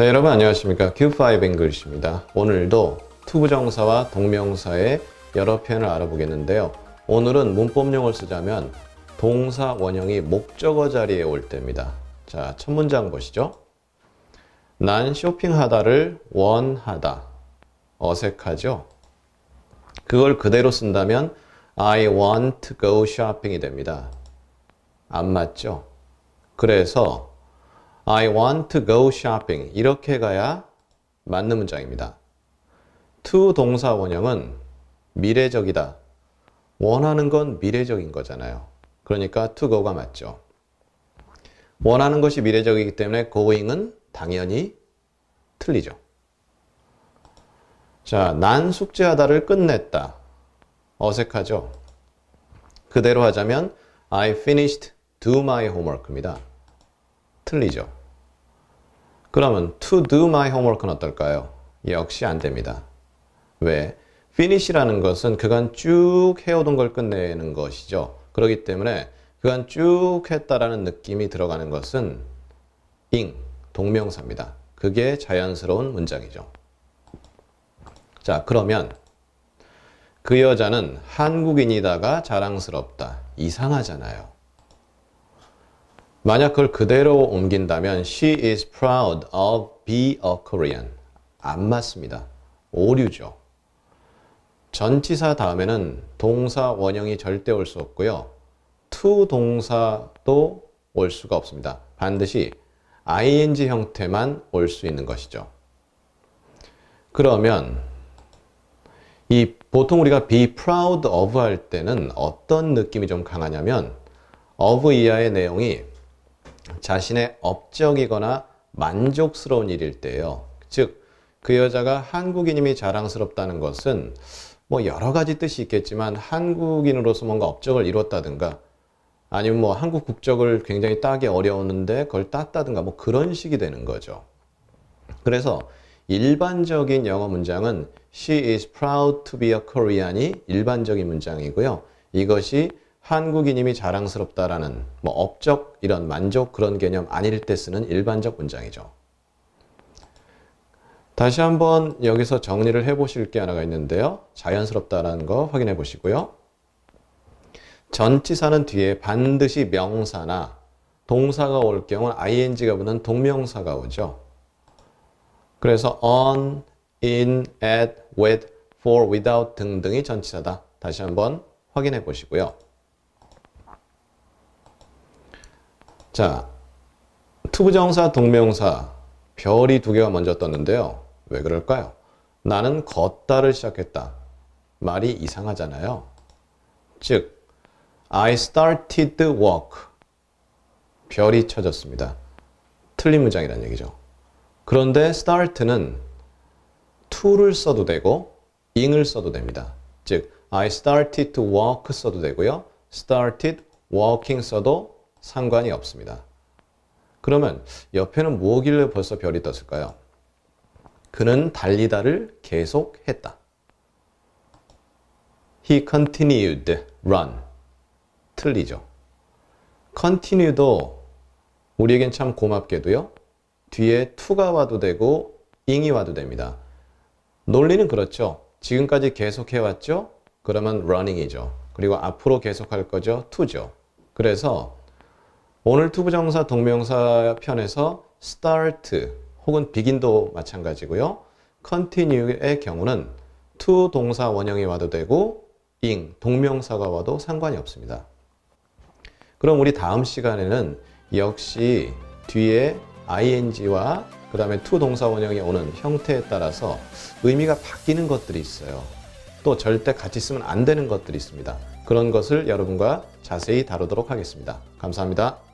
네, 여러분 안녕하십니까. Q5 잉글리시입니다. 오늘도 투부정사와 동명사의 여러 표현을 알아보겠는데요. 오늘은 문법용을 쓰자면 동사 원형이 목적어 자리에 올 때입니다. 자, 첫 문장 보시죠. 난 쇼핑하다를 원하다. 어색하죠? 그걸 그대로 쓴다면 I want to go shopping이 됩니다. 안 맞죠? 그래서 I want to go shopping 이렇게 가야 맞는 문장입니다. to 동사 원형은 미래적이다. 원하는 건 미래적인 거잖아요. 그러니까 to go가 맞죠. 원하는 것이 미래적이기 때문에 going은 당연히 틀리죠. 자, 난 숙제하다를 끝냈다. 어색하죠? 그대로 하자면 I finished do my homework입니다. 틀리죠. 그러면 to do my homework는 어떨까요? 역시 안 됩니다. 왜? finish라는 것은 그간 쭉 해오던 걸 끝내는 것이죠. 그렇기 때문에 그간 쭉 했다라는 느낌이 들어가는 것은 ing, 동명사입니다. 그게 자연스러운 문장이죠. 자, 그러면 그 여자는 한국인이다가 자랑스럽다. 이상하잖아요. 만약 그걸 그대로 옮긴다면 she is proud of be a Korean. 안 맞습니다. 오류죠. 전치사 다음에는 동사 원형이 절대 올 수 없고요. to 동사도 올 수가 없습니다. 반드시 ing 형태만 올 수 있는 것이죠. 그러면 이 보통 우리가 be proud of 할 때는 어떤 느낌이 좀 강하냐면 of 이하의 내용이 자신의 업적이거나 만족스러운 일일 때예요. 즉, 그 여자가 한국인임이 자랑스럽다는 것은 뭐 여러 가지 뜻이 있겠지만 한국인으로서 뭔가 업적을 이뤘다든가 아니면 뭐 한국 국적을 굉장히 따기 어려웠는데 그걸 땄다든가 뭐 그런 식이 되는 거죠. 그래서 일반적인 영어 문장은 She is proud to be a Korean이 일반적인 문장이고요. 이것이 한국인임이 자랑스럽다라는 뭐 업적 이런 만족 그런 개념 아닐 때 쓰는 일반적 문장이죠. 다시 한번 여기서 정리를 해 보실 게 하나가 있는데요. 자연스럽다라는 거 확인해 보시고요. 전치사는 뒤에 반드시 명사나 동사가 올 경우는 ing가 붙는 동명사가 오죠. 그래서 on, in, at, with, for, without 등등이 전치사다. 다시 한번 확인해 보시고요. 자, 투부정사, 동명사, 별이 두 개가 먼저 떴는데요. 왜 그럴까요? 나는 걷다를 시작했다. 말이 이상하잖아요. 즉, I started to walk. 별이 쳐졌습니다. 틀린 문장이라는 얘기죠. 그런데 start는 to를 써도 되고 ing을 써도 됩니다. 즉, I started to walk 써도 되고요. started walking 써도 상관이 없습니다. 그러면 옆에는 뭐길래 벌써 별이 떴을까요? 그는 달리다를 계속했다. He continued run. 틀리죠. continue도 우리에겐 참 고맙게도요. 뒤에 to가 와도 되고 ing이 와도 됩니다. 논리는 그렇죠. 지금까지 계속해왔죠? 그러면 running이죠. 그리고 앞으로 계속할 거죠? to죠. 그래서 오늘 투부정사 동명사 편에서 start 혹은 begin도 마찬가지고요. continue의 경우는 to 동사 원형이 와도 되고 ing 동명사가 와도 상관이 없습니다. 그럼 우리 다음 시간에는 역시 뒤에 ing와 그 다음에 to 동사 원형이 오는 형태에 따라서 의미가 바뀌는 것들이 있어요. 또 절대 같이 쓰면 안 되는 것들이 있습니다. 그런 것을 여러분과 자세히 다루도록 하겠습니다. 감사합니다.